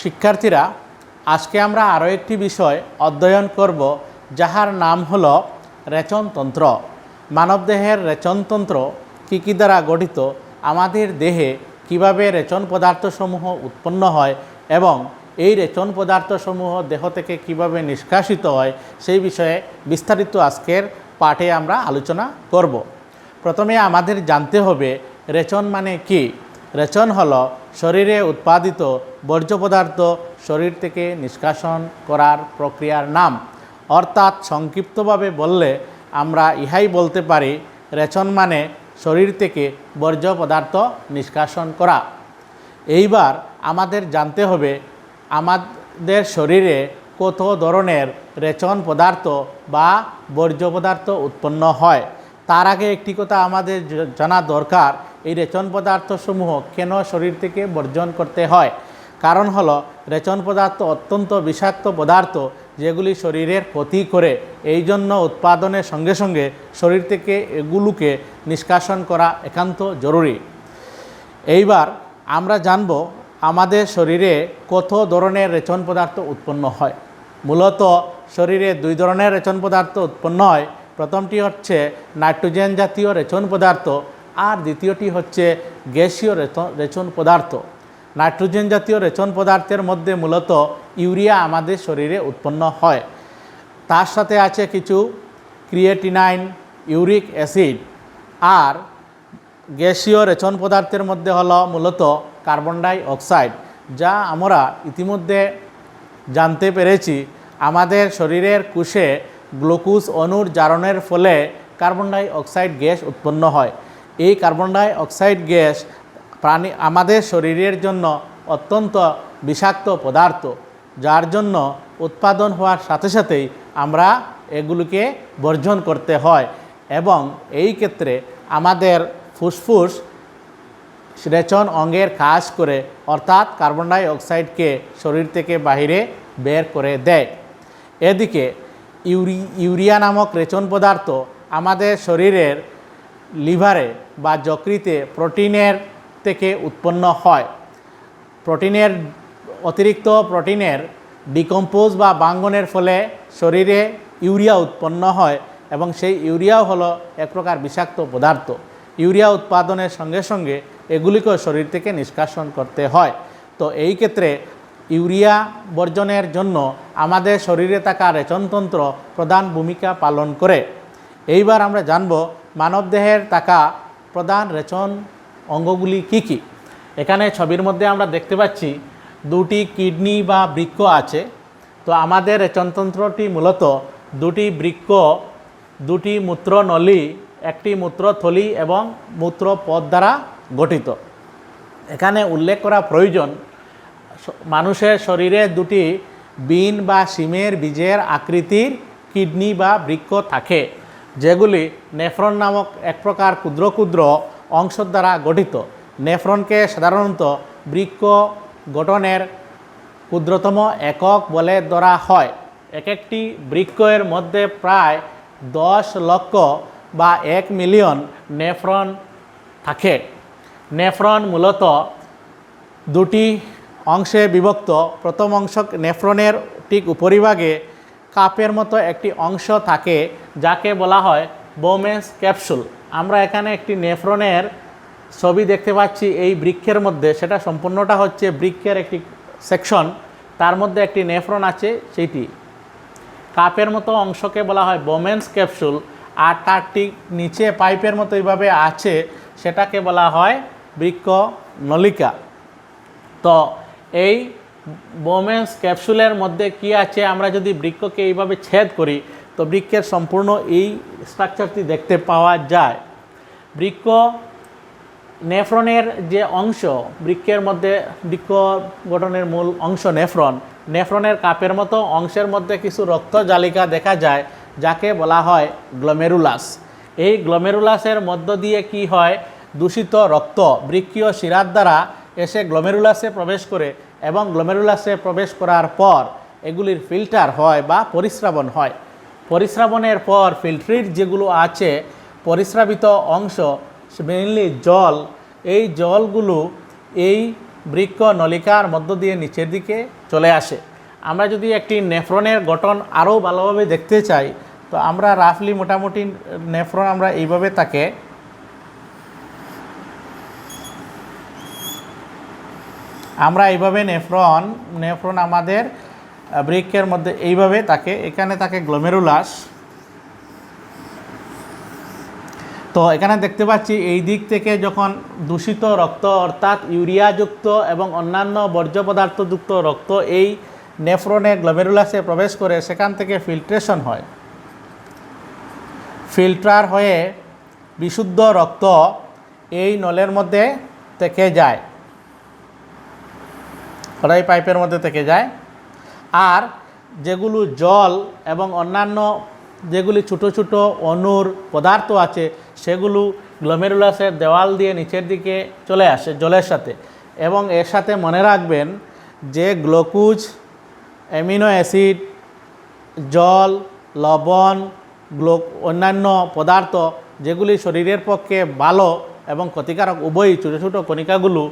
শিক্ষার্থীরা, আজকে আমরা আরও একটি বিষয় অধ্যয়ন করব, যাহার নাম হল রেচনতন্ত্র। মানবদেহের রেচনতন্ত্র কী কী দ্বারা গঠিত, আমাদের দেহে কীভাবে রেচন পদার্থসমূহ উৎপন্ন হয় এবং এই রেচন পদার্থসমূহ দেহ থেকে কীভাবে নিষ্কাশিত হয়, সেই বিষয়ে বিস্তারিত আজকের পাঠে আমরা আলোচনা করব। প্রথমে আমাদের জানতে হবে রেচন মানে কি? রেচন হল শরীরে উৎপাদিত বর্জ্য পদার্থ শরীর থেকে নিষ্কাশন করার প্রক্রিয়ার নাম। অর্থাৎ সংক্ষিপ্তভাবে বললে আমরা ইহাই বলতে পারি, রেচন মানে শরীর থেকে বর্জ্য পদার্থ নিষ্কাশন করা। এইবার আমাদের জানতে হবে, আমাদের শরীরে কত ধরনের রেচন পদার্থ বা বর্জ্য পদার্থ উৎপন্ন হয়? তার আগে একটি কথা আমাদের জানা দরকার। এই রেচন পদার্থসমূহ কেন শরীর থেকে বর্জন করতে হয়? কারণ হলো, রেচন পদার্থ অত্যন্ত বিষাক্ত পদার্থ যেগুলি শরীরের ক্ষতি করে। এই জন্য উৎপাদনের সঙ্গে সঙ্গে শরীর থেকে এগুলোকে নিষ্কাশন করা একান্ত জরুরি। এইবার আমরা জানব আমাদের শরীরে কত ধরনের রেচন পদার্থ উৎপন্ন হয়। মূলত শরীরে দুই ধরনের রেচন পদার্থ উৎপন্ন হয়। প্রথমটি হচ্ছে নাইট্রোজেন জাতীয় রেচন পদার্থ। আর দ্বিতীয়টি হচ্ছে গ্যাসীয় রেচন- পদার্থ। নাইট্রোজেন জাতীয় রেচন পদার্থের মধ্যে মূলত ইউরিয়া আমাদের শরীরে উৎপন্ন হয়। তার সাথে আছে কিছু ক্রিয়েটিনাইন, ইউরিক অ্যাসিড আর গ্যাসীয় রেচন পদার্থের মধ্যে হলো মূলত কার্বন ডাই অক্সাইড যা আমরা ইতিমধ্যে জানতে পেরেছি আমাদের শরীরের কোষে গ্লুকোজ অণুর জারণের ফলে কার্বন ডাই অক্সাইড গ্যাস উৎপন্ন হয়। এই কার্বন ডাই অক্সাইড গ্যাস প্রাণী, আমাদের শরীরের জন্য অত্যন্ত বিষাক্ত পদার্থ, যার জন্য উৎপাদন হওয়ার সাথে সাথেই আমরা এগুলোকে বর্জন করতে হয়। এবং এই ক্ষেত্রে আমাদের ফুসফুস রেচন অঙ্গের কাজ করে, অর্থাৎ কার্বন ডাই অক্সাইডকে শরীর থেকে বাহিরে বের করে দেয়। এদিকে ইউরি, ইউরিয়া নামক রেচন পদার্থ আমাদের শরীরের লিভারে বা যকৃতে প্রোটিনের থেকে উৎপন্ন হয়। প্রোটিনের অতিরিক্ত প্রোটিনের ডিকম্পোজ বা বাঙ্গনের ফলে শরীরে ইউরিয়া উৎপন্ন হয় এবং সেই ইউরিয়াও হলো এক প্রকার বিষাক্ত পদার্থ। ইউরিয়া উৎপাদনের সঙ্গে সঙ্গে এগুলিকেও শরীর থেকে নিষ্কাশন করতে হয়। তো এই ক্ষেত্রে ইউরিয়া বর্জনের জন্য আমাদের শরীরে থাকা রেচনতন্ত্র প্রধান ভূমিকা পালন করে। এইবার আমরা জানব মানবদেহের থাকা প্রধান রেচন অঙ্গগুলি কি কি? এখানে ছবির মধ্যে আমরা দেখতে পাচ্ছি দুটি কিডনি বা বৃক্ষ আছে। তো আমাদের রেচনতন্ত্রটি মূলত দুটি বৃক্ষ, দুটি মূত্রনলী, একটি মূত্রথলি এবং মূত্রপথ দ্বারা গঠিত। এখানে উল্লেখ করা প্রয়োজন, মানুষের শরীরে দুটি বিন বা সিমের বীজের আকৃতির কিডনি বা বৃক্ষ থাকে। যেগুলি নেফ্রন নামক এক প্রকার ক্ষুদ্র ক্ষুদ্র অংশ দ্বারা গঠিত। নেফ্রনকে সাধারণত বৃক্ক গঠনের ক্ষুদ্রতম একক বলে ধরা হয়। এক একটি বৃক্ষের মধ্যে প্রায় দশ লক্ষ বা এক মিলিয়ন নেফ্রন থাকে। নেফ্রন মূলত দুটি অংশে বিভক্ত। প্রথম অংশ নেফ্রনের ঠিক উপরিভাগে কাপের মতো একটি অংশ থাকে, যাকে বলা হয় বোমেন্স ক্যাপসুল। আমরা এখানে একটি নেফ্রনের ছবি দেখতে পাচ্ছি এই বৃক্ষের মধ্যে। সেটা সম্পূর্ণটা হচ্ছে বৃক্ষের একটি সেকশন। তার মধ্যে একটি নেফ্রন আছে সেইটি। কাপের মতো অংশকে বলা হয় বোমেন্স ক্যাপসুল। আর তার ঠিক নিচে পাইপের মতো এইভাবে আছে, সেটাকে বলা হয় বৃক্ষ নলিকা তো এই বোমেন্স ক্যাপসুলের মধ্যে কি আছে? আমরা যদি বৃক্ষকে এইভাবে ছেদ করি, তো বৃক্ষের সম্পূর্ণ এই স্ট্রাকচারটি দেখতে পাওয়া যায়। বৃক্ষ নেফ্রনের যে অংশ, বৃক্ষের মধ্যে বৃক্ষ গঠনের মূল অংশ নেফ্রন। নেফ্রনের কাপের মতো অংশের মধ্যে কিছু রক্ত জালিকা দেখা যায়, যাকে বলা হয় গ্লোমেরুলাস এই গ্লোমেরুলাসের মধ্য দিয়ে কি হয়? দূষিত রক্ত, বৃক্ষীয় শিরার দ্বারা এসে গ্লোমেরুলাসে প্রবেশ করে এবং গ্লোমেরুলাসে প্রবেশ করার পর এগুলির ফিল্টার হয় বা পরিস্রাবণ হয়। পরিস্রাবণের পর ফিল্ট্রির যেগুলো আছে, পরিস্রাবিত অংশ মেনলি জল, এই জলগুলো এই বৃক্ষ নলিকার মধ্য দিয়ে নিচের দিকে চলে আসে। আমরা যদি একটি নেফ্রনের গঠন আরও ভালোভাবে দেখতে চাই, তো আমরা রাফলি মোটামুটি নেফ্রন আমরা এইভাবে তাকে আমরা এইভাবে নেফ্রন নেফ্রন আমাদের বৃক্ষের মধ্যে এইভাবে তাকে, এখানে তাকে গ্লোমেরুলাস তো এখানে দেখতে পাচ্ছি, এই দিক থেকে যখন দূষিত রক্ত, অর্থাৎ ইউরিয়াযুক্ত এবং অন্যান্য বর্জ্য পদার্থযুক্ত রক্ত এই নেফ্রনে গ্লোমেরুলাসে প্রবেশ করে, সেখান থেকে ফিল্ট্রেশন হয়। ফিল্টার হয়ে বিশুদ্ধ রক্ত এই নলের মধ্যে থেকে যায়। ওরাই পাইপের মধ্যে থেকে যায়। আর যেগুলো জল এবং অন্যান্য যেগুলি ছোট ছোট অনুর পদার্থ আছে, সেগুলো গ্লোমেরুলাসের দেওয়াল দিয়ে নিচের দিকে চলে আসে জলের সাথে। এবং এর সাথে মনে রাখবেন যে গ্লুকোজ, অ্যামিনো অ্যাসিড, জল, লবণ, গ্লো, অন্যান্য পদার্থ যেগুলি শরীরের পক্ষে ভালো এবং ক্ষতিকারক, উভয়ই ছোটো ছোটো কণিকাগুলো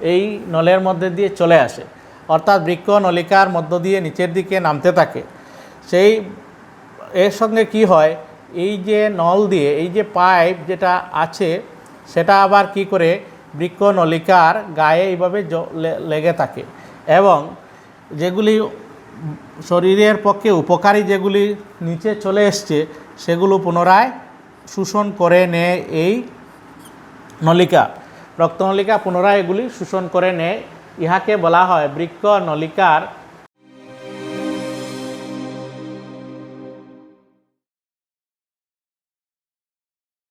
এই নলের মধ্যে দিয়ে চলে আসে। অর্থাৎ বৃক্ষ নলিকার মধ্য দিয়ে নিচের দিকে নামতে থাকে। সেই, এর সঙ্গে কি হয়? এই যে নল দিয়ে, এই যে পাইপ যেটা আছে, সেটা আবার কি করে? বৃক্ষ নলিকার গায়ে এইভাবে লেগে থাকে। এবং যেগুলি শরীরের পক্ষে উপকারী যেগুলি নিচে চলে এসছে, সেগুলো পুনরায় শোষণ করে নেয় এই নলিকা। রক্তনলিকা পুনরায় এগুলি শোষণ করে নেয় ইহাকে বলা হয় বৃক্ষ নলিকার